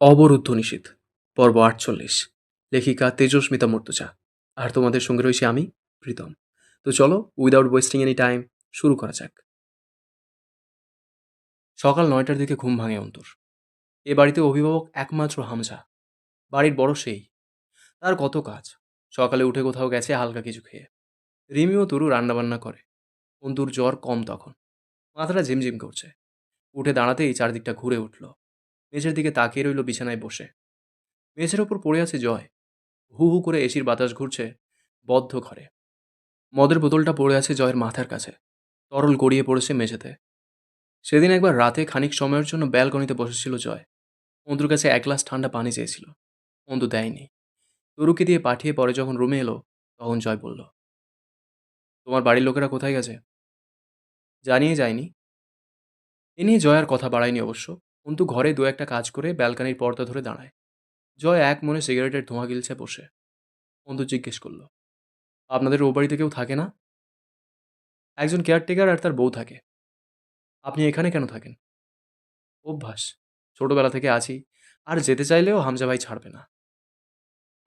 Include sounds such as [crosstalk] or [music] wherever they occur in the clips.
অবরুদ্ধ নিষেধ। পর্ব আটচল্লিশ। লেখিকা তেজস্মিতা মর্তুজা। আর তোমাদের সঙ্গে রয়েছে আমি, প্রীতম। তো চলো উইদাউট ওয়েস্টিং এনি টাইম শুরু করা যাক। সকাল নয়টার দিকে ঘুম ভাঙে অন্তর। এ বাড়িতে অভিভাবক একমাত্র হামজা। বাড়ির বড় সেই। তার কত কাজ। সকালে উঠে কোথাও গেছে হালকা কিছু খেয়ে। রিমিও তরু রান্নাবান্না করে। অন্তুর জ্বর কম তখন। মাথাটা ঝিমঝিম করছে। উঠে দাঁড়াতেই চারদিকটা ঘুরে উঠল। মেঝের দিকে তাকিয়ে রইল বিছানায় বসে। মেঝের ওপর পড়ে আছে জয়। হু হু করে এসির বাতাস ঘুরছে বদ্ধ ঘরে। মদের বোতলটা পড়ে আছে জয়ের মাথার কাছে। তরল গড়িয়ে পড়েছে মেঝেতে। সেদিন একবার রাতে খানিক সময়ের জন্য ব্যালকনিতে বসেছিল জয়। অন্তুর কাছে এক গ্লাস ঠান্ডা পানি চেয়েছিল। অন্তু দেয়নি। তরুকে দিয়ে পাঠিয়ে পরে যখন রুমে এলো, তখন জয় বলল, তোমার বাড়ির লোকেরা কোথায় গেছে? জানিয়ে যায়নি। এ নিয়ে জয় আর কথা বাড়ায়নি অবশ্য। অন্তু ঘরে দু একটা কাজ করে ব্যালকানির পর্দা ধরে দাঁড়ায়। জয় এক মনে সিগারেটের ধোঁয়া গিলছে বসে। অন্তু জিজ্ঞেস করল, আপনাদের ও বাড়িতে কেউ থাকে না? একজন কেয়ারটেকার আর তার বউ থাকে। আপনি এখানে কেন থাকেন? অভ্যাস। ছোটবেলা থেকে আছি। আর যেতে চাইলেও হামজা ভাই ছাড়বে না।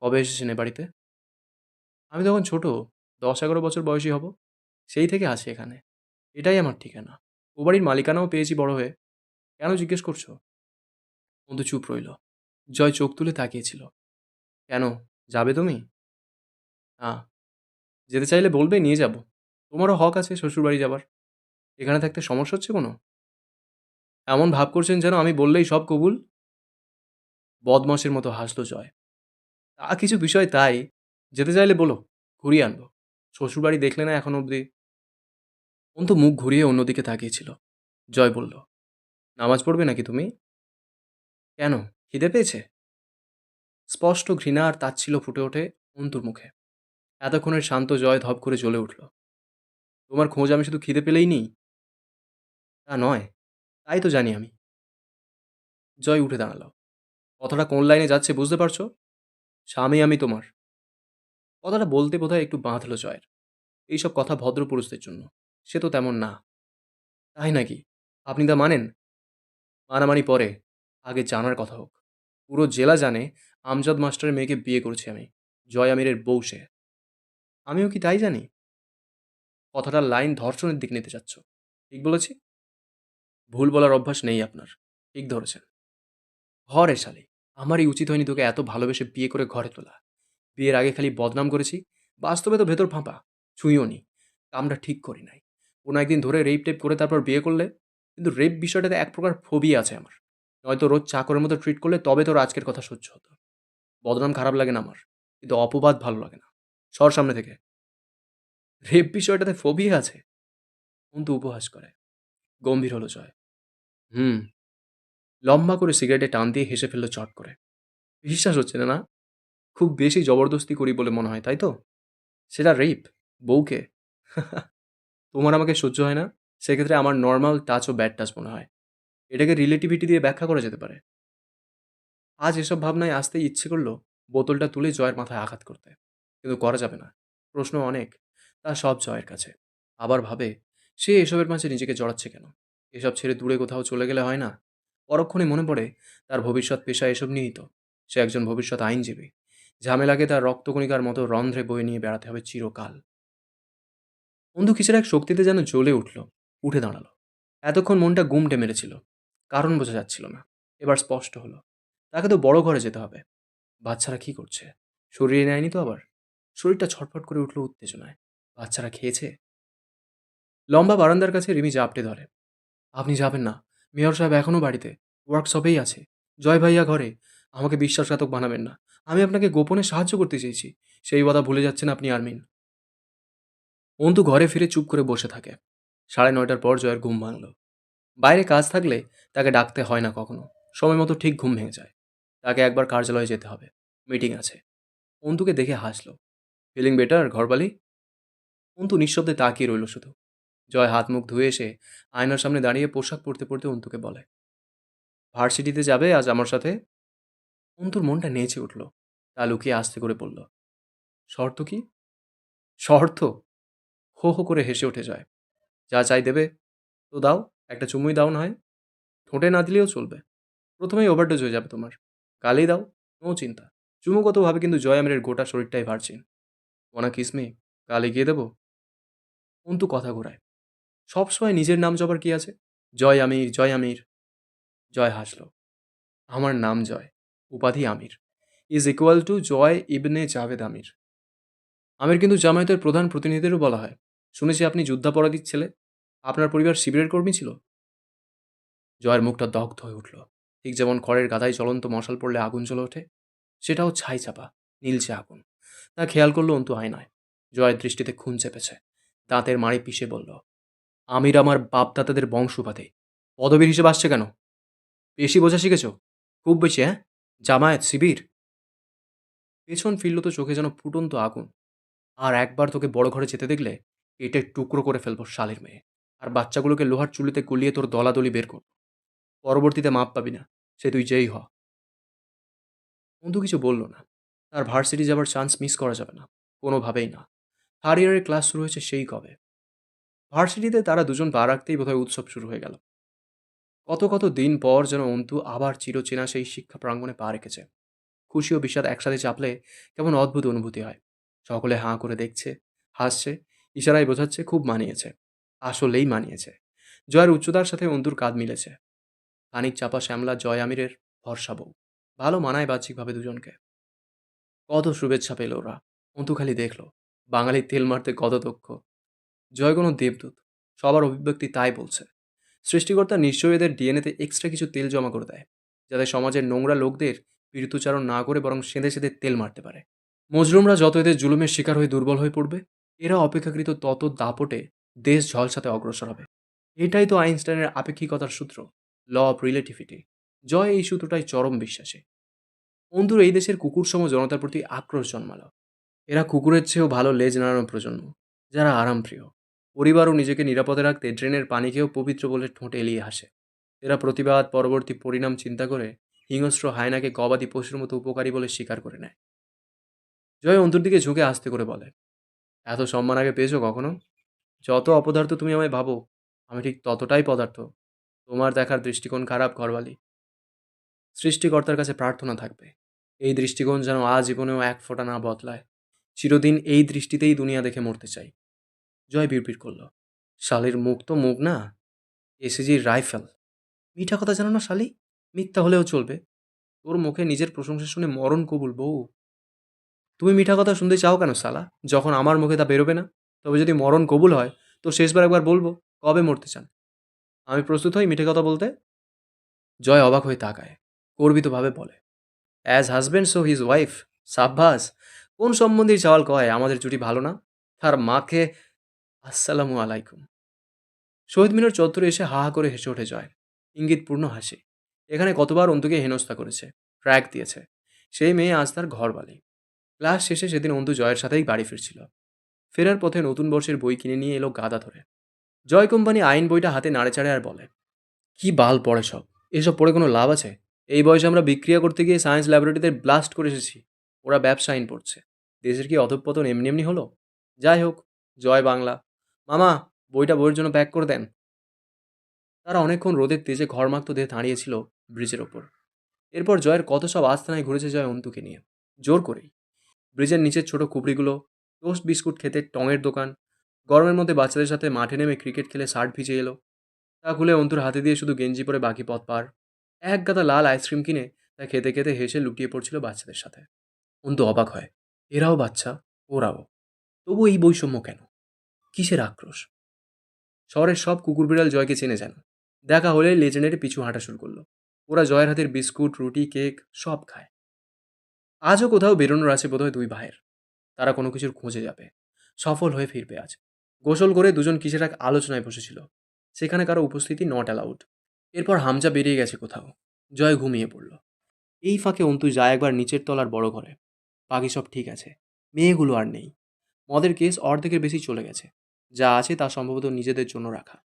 কবে এসেছেন এ বাড়িতে? আমি তখন ছোট। দশ এগারো বছর বয়সী হব। সেই থেকে আছি এখানে। এটাই আমার ঠিকানা। ও বাড়ির মালিকানাও পেয়েছি বড় হয়ে। কেন জিজ্ঞেস করছ? অন্তু চুপ রইল। জয় চোখ তুলে তাকিয়েছিল। কেন, যাবে তুমি? না। যেতে চাইলে বলবে, নিয়ে যাব। তোমারও হক আছে শ্বশুরবাড়ি যাবার। এখানে থাকতে সমস্যা হচ্ছে কোনো? এমন ভাব করছেন যেন আমি বললেই সব কবুল? বদমাসের মতো হাসলো জয়। তা কিছু বিষয় তাই। যেতে চাইলে বলো, ঘুরিয়ে আনব। শ্বশুরবাড়ি দেখলে না এখন অবধি? অন্তু মুখ ঘুরিয়ে অন্যদিকে তাকিয়েছিল। জয় বলল নামাজ পড়বে নাকি তুমি? কেন? খিদে পেয়েছে? স্পষ্ট ঘৃণা আর তাচ্ছিল ফুটে ওঠে অন্তুর মুখে। এতক্ষণের শান্ত জয় ধপ করে জ্বলে উঠল। তোমার খোঁজ আমি শুধু খিদে পেলেই নেই? তা নয়, তাই তো জানি আমি। জয় উঠে দাঁড়াল। কথাটা কোন লাইনে যাচ্ছে বুঝতে পারছ? স্বামী আমি তোমার। কথাটা বলতে বোধহয় একটু বাঁধলো জয়ের। এইসব কথা ভদ্র পুরুষদের জন্য। সে তো তেমন না। তাই নাকি? আপনি তা মানেন? মানামানি পরে, আগে জানার কথা হোক। পুরো জেলা জানে আমজাদ মাস্টারের মেয়েকে বিয়ে করেছি আমি, জয় আমিরের বউ সে। আমিও কি তাই জানি? কথাটা লাইন ধর্ষণের দিক নিতে চাচ্ছ। ঠিক বলেছি? ভুল বলার অভ্যাস নেই আপনার। ঠিক ধরেছেন। ঘরে শালি, আমারই উচিত হয়নি তোকে এত ভালোবেসে বিয়ে করে ঘরে তোলা। বিয়ের আগে খালি বদনাম করেছি, বাস্তবে তো ভেতর ফাঁপা, ছুঁইও নি। কামটা ঠিক করি নাই। কোনো একদিন ধরে রেপ টেপ করে তারপর বিয়ে করলে কিন্তু রেপ বিষয়টাতে এক প্রকার ফোবিয়া আছে আমার। নয়তো রোজ চাকরের মতো ট্রিট করলে তবে তোর আজকের কথা সহ্য হতো। বদনাম খারাপ লাগে না আমার, কিন্তু অপবাদ ভালো লাগে না। সর সামনে থেকে। রেপ বিষয়টাতে ফোবিয়া আছে? অন্তু উপহাস করে। গম্ভীর হলো জয়। হুম। লম্বা করে সিগারেটে টান দিয়ে হেসে ফেলল চট করে। বিশ্বাস হচ্ছে না না? খুব বেশি জবরদস্তি করি বলে মনে হয়, তাই তো? সেটা রেপ বউকে? [laughs] তোমার আমাকে সহ্য হয় না? সেক্ষেত্রে আমার নর্মাল টাচ ও ব্যাড টাচ মনে হয়। এটাকে রিলেটিভিটি দিয়ে ব্যাখ্যা করা যেতে পারে। আজ এসব ভাবনায় আসতেই ইচ্ছে করল বোতলটা তুলে জয়ের মাথায় আঘাত করতে। কিন্তু করা যাবে না। প্রশ্ন অনেক। তা সব জয়ের কাছে। আবার ভাবে, সে এসবের মাঝে নিজেকে জড়াচ্ছে কেন? এসব ছেড়ে দূরে কোথাও চলে গেলে হয় না? পরক্ষণে মনে পড়ে, তার ভবিষ্যৎ পেশা এসব নিয়েই তো। সে একজন ভবিষ্যৎ আইনজীবী। ঝামেলাকে তার রক্তকণিকার মতো রন্ধ্রে বয়ে নিয়ে বেড়াতে হবে চিরকাল। বন্ধু কিসের এক শক্তিতে যেন জ্বলে উঠল। উঠে দাঁড়াল। এতক্ষণ মনটা গুমটে মেরেছিল। কারণ বোঝা যাচ্ছিল না। এবার স্পষ্ট হলো, তাকে তো বড় ঘরে যেতে হবে। বাচ্চারা কি করছে? শরীরে নেয়নি তো আবার? শরীরটা ছটফট করে উঠল উত্তেজনায়। বাচ্চারা খেয়েছে? লম্বা বারান্দার কাছে রিমি জাপটে ধরে। আপনি যাবেন না। মেয়র সাহেব এখনও বাড়িতে। ওয়ার্কশপেই আছে। জয় ভাইয়া ঘরে। আমাকে বিশ্বাসঘাতক বানাবেন না। আমি আপনাকে গোপনে সাহায্য করতে চেয়েছি। সেই কথা ভুলে যাচ্ছেন আপনি, আর্মিন। অন্তু ঘরে ফিরে চুপ করে বসে থাকে। সাড়ে নয়টার পর জয়ের ঘুম ভাঙল। বাইরে কাজ থাকলে তাকে ডাকতে হয় না কখনো। সময় মতো ঠিক ঘুম ভেঙে যায়। তাকে একবার কার্যালয়ে যেতে হবে। মিটিং আছে। অন্তুকে দেখে হাসলো। Feeling better, ঘরবালি? অন্তু নিঃশব্দে তাকিয়ে রইল শুধু। জয় হাত মুখ ধুয়ে এসে আয়নার সামনে দাঁড়িয়ে পোশাক পরতে পরতে অন্তুকে বলে, ভার্সিটিতে যাবে আজ আমার সাথে? অন্তুর মনটা নেচে উঠল। তা লুকিয়ে আস্তে করে বলল, শর্ত কি? শর্ত? হো হো করে হেসে উঠে যায় যা চাই দেবে, তো দাও, একটা চুমুই দাও না হয়। ঠোঁটে না দিলেও চলবে। প্রথমেই ওভারডোজ হয়ে যাবে তোমার। কালই দাও, নো চিন্তা। চুমুগতভাবে কিন্তু জয় আমিরের গোটা শরীরটাই ভারছেন ওনা কিসমি কালে গিয়ে দেবো? অন্তু কথা ঘোরায়। সবসময় নিজের নাম জবার কি আছে? জয় আমির জয় আমির। জয় হাসল। আমার নাম জয়। উপাধি Amir. Is equal to Joy Ibne Javed Amir. Amir কিন্তু জামায়াতের প্রধান প্রতিনিধিদেরও বলা হয়। শুনেছি আপনি যুদ্ধাপরাধীর ছেলে। আপনার পরিবার শিবিরের কর্মী ছিল? জয়ের মুখটা দগ্ধ হয়ে উঠল। ঠিক যেমন খড়ের গাদায় জ্বলন্ত মশাল পড়লে আগুন জ্বলে ওঠে, সেটাও ছাই চাপা, নীলচে আগুন। তা খেয়াল করল অন্তু আয়নায়। জয়ের দৃষ্টিতে খুন চেপেছে। দাঁতের মাড়ি পিষে বলল, আমির আমার বাপদাদাদের বংশপাতে পদবীর হিসেবে আসছে কেন? বেশি বোঝা শিখেছ? খুব বেশি হ্যাঁ? জামায়াত, শিবির? পেছন ফিরল তো চোখে যেন ফুটন্ত আগুন। আর একবার তোকে বড় ঘরে যেতে দেখলে পেটে টুকরো করে ফেলব শালের মেয়ে। আর বাচ্চাগুলোকে লোহার চুলিতে গুলিয়ে তোর দলাদলি বের কর পরবর্তীতে মাপ পাবি না। সে তুই যেই হ। বন্ধু কিছু বলল না। তার ভার্সিটি যাবার চান্স মিস করা যাবে না। কোনোভাবেই না। থার্ড ইয়ারের ক্লাস শুরু হয়েছে সেই কবে। ভার্সিটিতে তারা দুজন পা রাখতেই বোধহয় উৎসব শুরু হয়ে গেল। কত কত দিন পর যেন অন্তু আবার চিরচেনা সেই শিক্ষা প্রাঙ্গণে পা রেখেছে। খুশি ও বিষাদ একসাথে চাপলে কেমন অদ্ভুত অনুভূতি হয়। সকলে হাঁ করে দেখছে, হাসছে ইশারায় বোঝাচ্ছে, খুব মানিয়েছে। আসলেই মানিয়েছে। জয়ের উচ্চতার সাথে অন্তুর কাঁধ মিলেছে। খানিক চাপা শ্যামলা জয় আমিরের ভরসা বউ। ভালো মানায় বাহ্যিকভাবে দুজনকে। কত শুভেচ্ছা পেল ওরা। অন্তু খালি দেখল বাঙালির তেল মারতে কত দক্ষ। জয় কোনো দেবদূত, সবার অভিব্যক্তি তাই বলছে। সৃষ্টিকর্তা নিশ্চয়ই এদের ডিএনএতে এক্সট্রা কিছু তেল জমা করে দেয়, যাতে সমাজের নোংরা লোকদের বিরুদ্ধচারণ না করে বরং সেঁধে সেঁধে তেল মারতে পারে। মজরুমরা যত এদের জুলুমের শিকার হয়ে দুর্বল হয়ে পড়বে এরা অপেক্ষাকৃত তত দাপটে দেশ ঝলসাতে অগ্রসর হবে। এটাই তো আইনস্টাইনের আপেক্ষিকতার সূত্র, ল অফ রিলেটিভিটি। জয় এই সূত্রটাই চরম বিশ্বাসে। অন্ধুর এই দেশের কুকুর সম জনতার প্রতি আক্রোশ জন্মালো। এরা কুকুরের চেয়েও ভালো লেজ নাড়ানো প্রজন্ম, যারা আরামপ্রিয়। পরিবার ও নিজেকে নিরাপদে রাখতে ড্রেনের পানিকেও পবিত্র বলে ঠোঁটে এলিয়ে হাসে। এরা প্রতিবাদ, পরবর্তী পরিণাম চিন্তা করে হিংস্র হায়নাকে গবাদি পশুর মতো উপকারী বলে স্বীকার করে নেয়। জয় অন্তর দিকে ঝুঁকে আসতে করে বলে এত সম্মান আগে পেয়েছ কখনো? যত অপদার্থ তুমি আমায় ভাবো, আমি ঠিক ততটাই পদার্থ। তোমার দেখার দৃষ্টিকোণ খারাপ, ঘরবালি। সৃষ্টিকর্তার কাছে প্রার্থনা থাকবে। এই দৃষ্টিকোণ যেন আজীবনেও এক ফোঁটা না বদলায়। চিরদিন এই দৃষ্টিতেই দুনিয়া দেখে মরতে চাই। জয় বিড়বিড় করল। শালির মুখ তো মুখ না? এসিজির রাইফেল। মিঠা কথা জানো না শালি? মিথ্যা হলেও চলবে। তোর মুখে নিজের প্রশংসা শুনে মরণ কবুল, বউ। তুমি মিঠা কথা শুনতে চাও কেন, সালা? যখন আমার মুখে তা বেরোবে না, তবে যদি মরণ কবুল হয়, তো শেষবার একবার বলব, কবে মরতে চান? আমি প্রস্তুত হই মিঠে কথা বলতে? জয় অবাক হয়ে তাকায়, গর্বিতভাবে বলে as husband so his wife সাব্বাস, কোন সম্বন্ধীর চাওয়াল কয়, আমাদের জুটি ভালো না? তার মাকে, আসসালামু আলাইকুম। শহীদ মিনার চত্বরে এসে হা হা করে হেসে ওঠে জয়। ইঙ্গিতপূর্ণ হাসি। এখানে কতবার অন্তুকে হেনস্থা করেছে ট্র্যাক দিয়েছে। সেই মেয়ে আজ তার ঘরবালি। ক্লাস শেষে সেদিন অন্তু জয়ের সাথেই বাড়ি ফিরছিল। ফেরার পথে নতুন বর্ষের বই কিনে নিয়ে এলো গাদা ধরে। জয় কোম্পানি আইন বইটা হাতে নাড়ে চাড়ে আর বলে, কি বাল পড়ে সব, এসব পড়ে কোনো লাভ আছে? এই বয়সে আমরা বিক্রিয়া করতে গিয়ে সায়েন্স ল্যাবরেটরিতে ব্লাস্ট করে এসেছি, ওরা ব্যবসা আইন পড়ছে। দেশের কি অধঃপতন এমনি এমনি হলো? যাই হোক, জয় বাংলা। মামা, বইটা বইয়ের জন্য প্যাক করে দেন। তারা অনেকক্ষণ রোদের তেজে ঘরমাক্ত দিয়ে দাঁড়িয়েছিল ব্রিজের ওপর। এরপর জয়ের কত সব আস্থানায় ঘুরেছে জয় অন্তুকে নিয়ে। জোর করেই। ব্রিজের নিচের ছোট কুবড়িগুলো টোস্ট বিস্কুট খেতে টঙের দোকান, গরমের মধ্যে বাচ্চাদের সাথে মাঠে নেমে ক্রিকেট খেলে শার্ট ভিজে এলো। তা খুলে অন্তুর হাতে দিয়ে শুধু গেঞ্জি পরে বাকি পথ পার। এক গাদা লাল আইসক্রিম কিনে তা খেতে খেতে হেসে লুটিয়ে পড়ছিল বাচ্চাদের সাথে। অন্তু অবাক হয়, এরাও বাচ্চা, ওরাও। তবু এই বৈষম্য কেন? কিসের আক্রোশ? শহরের সব কুকুর বিড়াল জয়কে চেনে যেন। দেখা হলে লেজেন্ডের পিছু হাঁটা শুরু করল। ওরা জয়ের হাতের বিস্কুট রুটি কেক সব খায়। আজও কোথাও বেরোনোর আছে বোধহয় দুই ভাইয়ের। তারা কোনো কিছুর খোঁজে যাবে। সফল হয়ে ফিরবে আজ। গোসল করে দুজন কিসের এক আলোচনায় বসেছিল। সেখানে কারও উপস্থিতি নট অ্যালাউড এরপর হামজা বেরিয়ে গেছে কোথাও। জয় ঘুমিয়ে পড়ল। এই ফাঁকে অন্তু যায় একবার নিচের তলার বড় ঘরে। বাকি সব ঠিক আছে। মেয়েগুলো আর নেই। মদের কেস অর্ধেকের বেশি চলে গেছে। যা আছে তা সম্ভবত নিজেদের জন্য রাখা।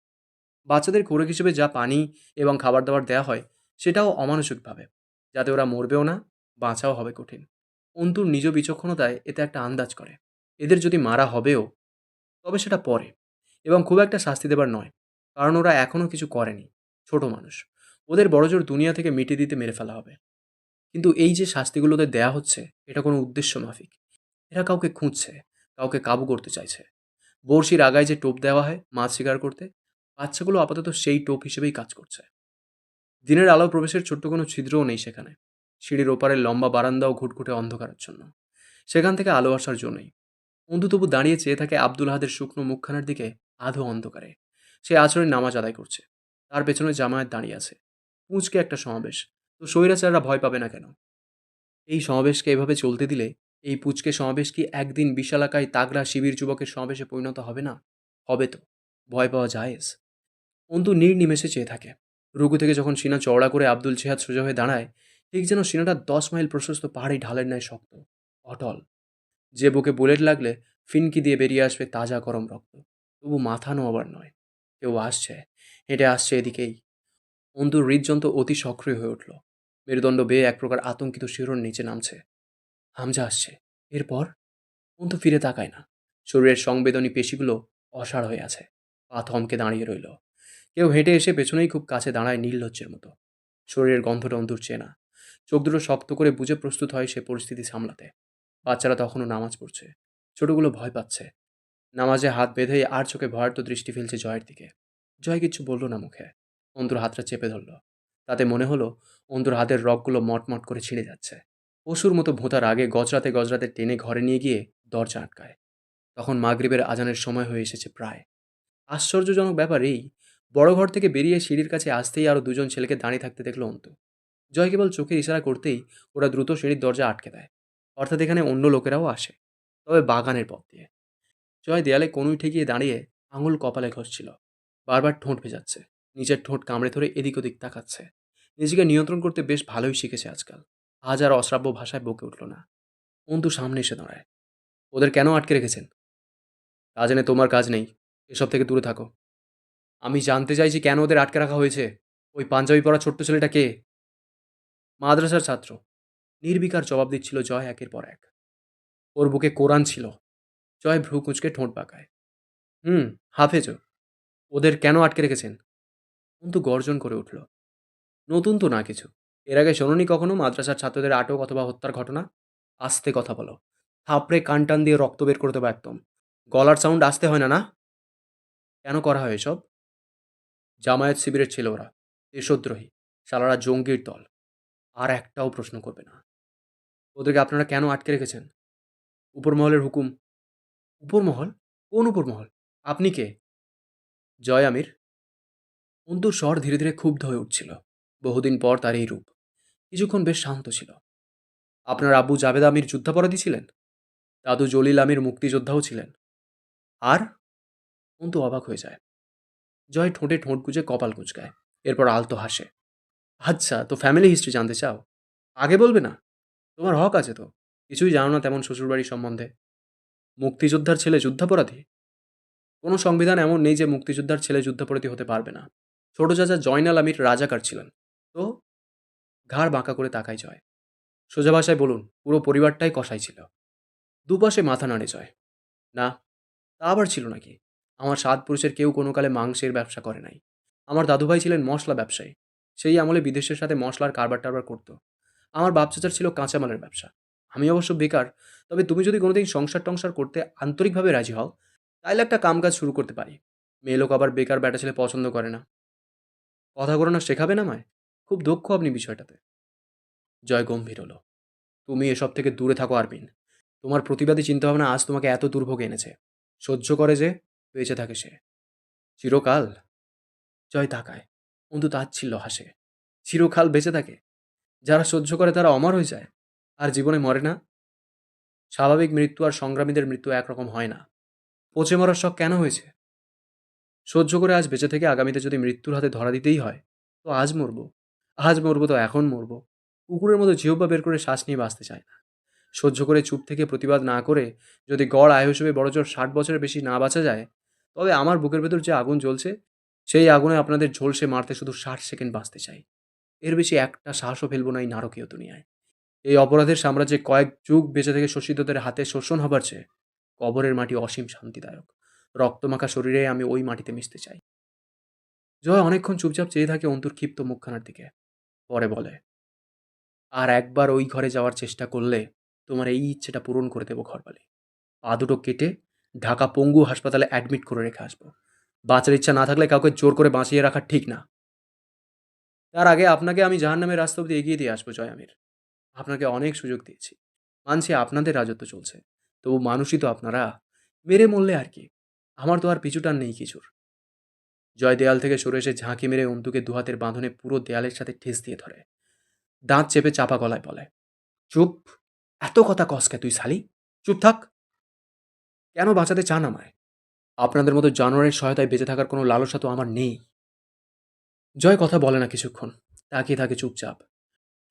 বাচ্চাদের খোরাক হিসেবে যা পানি এবং খাবার দাবার দেওয়া হয়, সেটাও অমানসিকভাবে। যাতে ওরা মরবেও না বাঁচাও হবে কঠিন। অন্তুর নিজ বিচক্ষণতায় এতে একটা আন্দাজ করে। এদের যদি মারা হবেও, তবে সেটা পরে। এবং খুব একটা শাস্তি দেবার নয়, কারণ ওরা এখনও কিছু করেনি, ছোট মানুষ। ওদের বড়জোর দুনিয়া থেকে মিটিয়ে দিতে মেরে ফেলা হবে। কিন্তু এই যে শাস্তিগুলো ওদের দেয়া হচ্ছে, এটা কোনো উদ্দেশ্য মাফিক। এরা কাউকে খুঁজছে, কাউকে কাবু করতে চাইছে। বড়শির আগায় যে টোপ দেওয়া হয়, মাছ শিকার করতে, বাচ্চাগুলো আপাতত সেই টোপ হিসেবেই কাজ করছে। দিনের আলো প্রবেশের ছোট্ট কোনো ছিদ্রও নেই সেখানে। সিঁড়ির ওপারে লম্বা বারান্দাও ঘুটঘুটে অন্ধকারাচ্ছন্ন সেখান থেকে আলো আসার জন্যই অন্তু তবু দাঁড়িয়ে চেয়ে থাকে আব্দুল হাদের শুকনো মুখখানার দিকে আধো অন্ধকারে। সে আচরণে নামাজ আদায় করছে। তার পেছনে জামায়াত দাঁড়িয়ে আছে। পুঁচকে একটা সমাবেশ। তো স্বৈরাচাররা ভয় পাবে না কেন? এই সমাবেশকে এভাবে চলতে দিলে এই পুচকে সমাবেশ কি একদিন বিশালাকায় তাগড়া শিবির যুবকের সমাবেশে পরিণত হবে না? হবে তো। ভয় পাওয়া জায়েজ। অন্তু নির্নিমেষে চেয়ে থাকে। রুকু থেকে যখন সিনা চওড়া করে আব্দুল চেহাদ সোজা হয়ে দাঁড়ায় ঠিক যেন সিনাটা দশ মাইল প্রশস্ত পাহাড়ি ঢালের ন্যায় শক্ত, অটল। যে বুকে বুলেট লাগলে ফিনকি দিয়ে বেরিয়ে আসবে তাজা গরম রক্ত। তবু মাথা নোয়াবার নয়। কেউ আসছে, হেঁটে আসছে এদিকেই। অন্তুর হৃদযন্ত্র অতি সক্রিয় হয়ে উঠল। মেরুদণ্ড বেয়ে এক প্রকার আতঙ্কিত শিহরণ নিচে নামছে। হামজা আসছে। এরপর? অন্তু ফিরে তাকায় না। শরীরের সংবেদনী পেশিগুলো অসাড় হয়ে আছে। পা থমকে দাঁড়িয়ে রইল। কেউ হেঁটে এসে পেছনেই খুব কাছে দাঁড়ায় নীললজ্জের মতো। শরীরের গন্ধটা অন্তুর চেনা। চোখ দুটো শক্ত করে বুঝে প্রস্তুত হয় সে পরিস্থিতি সামলাতে। বাচ্চারা তখনও নামাজ পড়ছে। ছোটগুলো ভয় পাচ্ছে। নামাজে হাত বেঁধে আর চোখে ভয়ার্ত দৃষ্টি ফেলছে জয়ের দিকে। জয় কিচ্ছু বলল না মুখে। অন্তর হাতটা চেপে ধরল। তাতে মনে হলো অন্তুর হাতের রগগুলো মটমট করে ছিঁড়ে যাচ্ছে। পশুর মতো ভোঁতার আগে গজরাতে গজরাতে টেনে ঘরে নিয়ে গিয়ে দরজা আটকায়। তখন মাগরিবের আজানের সময় হয়ে এসেছে প্রায়। আশ্চর্যজনক ব্যাপার এই। বড় ঘর থেকে বেরিয়ে সিঁড়ির কাছে আসতেই আরও দুজন ছেলেকে দাঁড়িয়ে থাকতে দেখল অন্তু। জয় কেবল চোখের ইশারা করতেই ওরা দ্রুত সিঁড়ির দরজা আটকে দেয়। অর্থাৎ এখানে অন্য লোকেরাও আসে, তবে বাগানের পথ দিয়ে। জয় দেয়ালে কনুই ঠেকিয়ে দাঁড়িয়ে আঙুল কপালে ঘষছিল। বারবার ঠোঁট ভেজাচ্ছে, নিজের ঠোঁট কামড়ে ধরে এদিক ওদিক তাকাচ্ছে। নিজেকে নিয়ন্ত্রণ করতে বেশ ভালোই শিখেছে আজকাল। আজ আর অশ্রাব্য ভাষায় বকে উঠল না। অন্তু সামনে এসে দাঁড়ায়, ওদের কেন আটকে রেখেছেন? তা জেনে তোমার কাজ নেই, এসব থেকে দূরে থাকো। আমি জানতে চাইছি কেন ওদের আটকে রাখা হয়েছে। ওই পাঞ্জাবি পরা ছোট্ট ছেলেটা কে? মাদ্রাসার ছাত্র। নির্বিকার জবাব দিচ্ছিল জয় একের পর এক। ওর বুকে কোরআন ছিল। জয় ভ্রু কুঁচকে ঠোঁট পাকায় হুম হাফেজও ওদের কেন আটকে রেখেছেন? কিন্তু গর্জন করে উঠল। নতুন তো না কিছু। এর আগে শোনোনি কখনো মাদ্রাসার ছাত্রদের আটক অথবা হত্যার ঘটনা? আস্তে কথা বলো। থাপড়ে কান টান দিয়ে রক্ত বের করে দেবো একদম। গলার সাউন্ড আসতে হয় না না? কেন করা হয় এসব? জামায়াত শিবিরের ছিল ওরা। দেশদ্রোহী। সালারা জঙ্গির দল। আর একটাও প্রশ্ন করবে না। ওদেরকে আপনারা কেন আটকে রেখেছেন? উপরমহলের হুকুম। উপরমহল? কোন উপরমহল? আপনি কে? জয় আমির। অন্তুর স্বর ধীরে ধীরে ক্ষুব্ধ হয়ে উঠছিল। বহুদিন পর তার এই রূপ। কিছুক্ষণ বেশ শান্ত ছিল। আপনার আব্বু জাবেদ আমির যুদ্ধাপরাধী ছিলেন? দাদু জলিল আমির মুক্তিযোদ্ধাও ছিলেন? আর? অন্তু অবাক হয়ে যায়। জয় ঠোঁটে ঠোঁট গুজে কপাল কুচকায়। এরপর আলতো হাসে। আচ্ছা তো ফ্যামিলি হিস্ট্রি জানতে চাও? আগে বলবে না? তোমার হক আছে তো। কিছুই জানো না তেমন শ্বশুরবাড়ি সম্বন্ধে। মুক্তিযোদ্ধার ছেলে যুদ্ধাপরাধী? কোনো সংবিধান এমন নেই যে মুক্তিযোদ্ধার ছেলে যুদ্ধাপরাধী হতে পারবে না। ছোট চাচা জয়নাল আমির রাজাকার ছিলেন। তো? ঘাড় বাঁকা করে তাকায় জয়। সোজা ভাষায় বলুন, পুরো পরিবারটাই কষাই ছিল। দুপাশে মাথা নাড়ে জয়। না, তা আবার ছিল নাকি? আমার সাত পুরুষের কেউ কোনো কালে মাংসের ব্যবসা করে নাই। আমার দাদুভাই ছিলেন মশলা ব্যবসায়ী। সেই আমলে বিদেশের সাথে মশলার কারবার টারবার করতো। আমার বাপ চাচার ছিল কাঁচামালের ব্যবসা। আমি অবশ্য বেকার, তবে তুমি যদি কোনোদিন সংসার টংসার করতে আন্তরিকভাবে রাজি হও তাহলে একটা কামকাজ শুরু করতে পারি। মেয়ে লোক আবার বেকার ব্যাটা ছেলে পছন্দ করে না। কথা না শেখাবে না আমায়? খুব দক্ষ আপনি বিষয়টাতে। জয় গম্ভীর হলো। তুমি এসব থেকে দূরে থাকো, আরবিন। তোমার প্রতিবাদী চিন্তাভাবনা আজ তোমাকে এত দুর্ভোগে এনেছে। সহ্য করে যে, বেঁচে থাকে সে। চিরকাল। জয় তাকায় অন্তু তাচ্ছিল্য হাসে। চিরকাল বেঁচে থাকে। যারা সহ্য করে তারা অমর হয়ে যায়। আর জীবনে মরে না। স্বাভাবিক মৃত্যু আর সংগ্রামীদের মৃত্যু একরকম হয় না। পচে মরার শখ কেন হয়েছে? সহ্য করে আজ বেঁচে থেকে আগামীতে যদি মৃত্যুর হাতে ধরা দিতেই হয়, তো আজ মরবো। আজ মরবো তো এখন মরবো। কুকুরের মতো জিহ্বা বের করে শ্বাস নিয়ে বাঁচতে চায় না। সহ্য করে চুপ থেকে প্রতিবাদ না করে যদি গড় আয় হিসেবে বড়জোর ষাট বছরের বেশি না বাঁচা যায়, তবে আমার বুকের ভেতর যে আগুন জ্বলছে সেই আগুনে আপনাদের ঝলসে মারতে শুধু ষাট সেকেন্ড বাঁচতে চাই এর বেশি একটা শ্বাসও ফেলব না এই নারকীয় দুনিয়ায়। এই অপরাধের সাম্রাজ্যে কয়েক যুগ বেঁচে থেকে শোষিতদের হাতে শোষণ হবার চেয়ে কবরের মাটি অসীম শান্তিদায়ক। রক্তমাখা শরীরে আমি ওই মাটিতে মিশতে চাই। জয় অনেকক্ষণ চুপচাপ চেয়ে থাকে অন্তর ক্ষিপ্ত মুখখানার দিকে। পরে বলে, আর একবার ওই ঘরে যাওয়ার চেষ্টা করলে তোমার এই ইচ্ছেটা পূরণ করে দেবো ঘরবালি। পা দুটো কেটে ঢাকা পঙ্গু হাসপাতালে অ্যাডমিট করে রেখে আসব। বাঁচার ইচ্ছা না থাকলে কাউকে জোর করে বাঁচিয়ে রাখা ঠিক না। তার আগে আপনাকে আমি জাহান নামের রাস্তা অব্দি এগিয়ে দিয়ে আসব, জয় আমির। আপনাকে অনেক সুযোগ দিয়েছি। মানছি আপনাদের রাজত্ব চলছে। তবু মানুষই তো আপনারা। মেরে মরলে আর কি? আমার তো আর পিছুটান নেই কিছুর জয় দেয়াল থেকে সরে এসে ঝাঁকি মেরে অন্তুকে দুহাতের বাঁধনে পুরো দেয়ালের সাথে ঠেস দিয়ে ধরে। দাঁত চেপে চাপা গলায় বলে, চুপ! এত কথা কসকে তুই, শালি? চুপ থাক! কেন বাঁচাতে চান আমায়? আপনাদের মতো জানোয়ারের সহায়তায় বেঁচে থাকার কোনো লালসা তো আমার নেই। জয় কথা বলে না কিছুক্ষণ। তাকিয়ে থাকে চুপচাপ।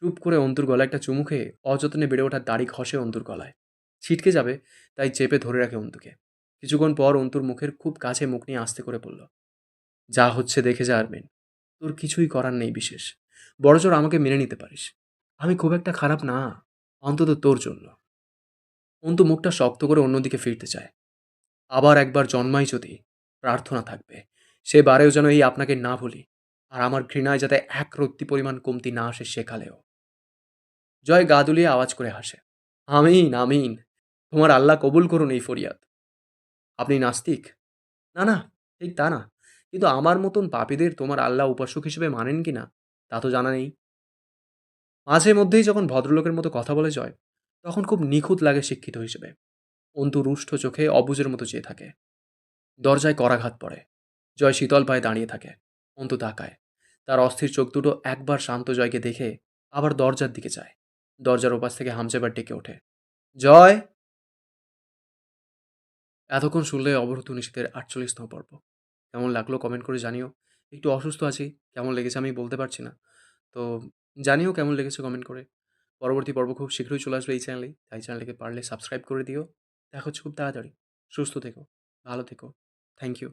চুপ করে অন্তুর গলায় একটা চুমু খেয়ে অযত্নে বেড়ে ওঠা দাড়ি ঘষে অন্তুর গলায়। ছিটকে যাবে, তাই চেপে ধরে রাখে অন্তুকে। কিছুক্ষণ পর অন্তুর মুখের খুব কাছে মুখ নিয়ে আস্তে করে বলল, যা হচ্ছে দেখে যা আরবেন তোর কিছুই করার নেই বিশেষ। বড়জোর আমাকে মেনে নিতে পারিস। আমি খুব একটা খারাপ না। অন্তত তোর জন্য। অন্তু মুখটা শক্ত করে অন্যদিকে ফিরতে চায়। আবার একবার জন্মাই যদি, প্রার্থনা থাকবে। সে বারেও যেন এই আপনাকে না ভুলি, আর আমার ঘৃণায় যাতে এক রত্তি পরিমাণ কমতি না আসে সেকালেও জয় গা দুলিয়ে আওয়াজ করে হাসে। আমিন আমিন। তোমার আল্লাহ কবুল করুন এই ফরিয়াদ। আপনি নাস্তিক? না না, ঠিক তা না। কিন্তু আমার মতন পাপীদের তোমার আল্লাহ উপাসক হিসেবে মানেন কি না, তা তো জানা নেই। মাঝে মধ্যেই যখন ভদ্রলোকের মতো কথা বলে জয়, তখন খুব নিখুঁত লাগে শিক্ষিত হিসেবে। অন্তু রুষ্ট চোখে অবুজের মতো চেয়ে থাকে। দরজায় করাঘাত পড়ে। জয় শীতল পায়ে দাঁড়িয়ে থাকে। অন্তু তাকায়। তার অস্থির চোখ দুটো একবার শান্ত জয়কে দেখে আবার দরজার দিকে যায়। দরজার ওপাশ থেকে হামচেবার ডেকে ওঠে। জয়! এতক্ষণ শুনলে অবরোধ নিষেধের আটচল্লিশতম পর্ব। কেমন লাগল কমেন্ট করে জানিও। একটু অসুস্থ আছি। কেমন লেগেছে আমি বলতে পারছি না। তো জানিও কেমন লেগেছে কমেন্ট করে। পরবর্তী পর্ব খুব শীঘ্রই চলে আসবে এই চ্যানেলে তাই চ্যানেলকে পারলে সাবস্ক্রাইব করে দিও। দেখা হচ্ছে খুব তাড়াতাড়ি সুস্থ থেকো ভালো থেকো থ্যাংক ইউ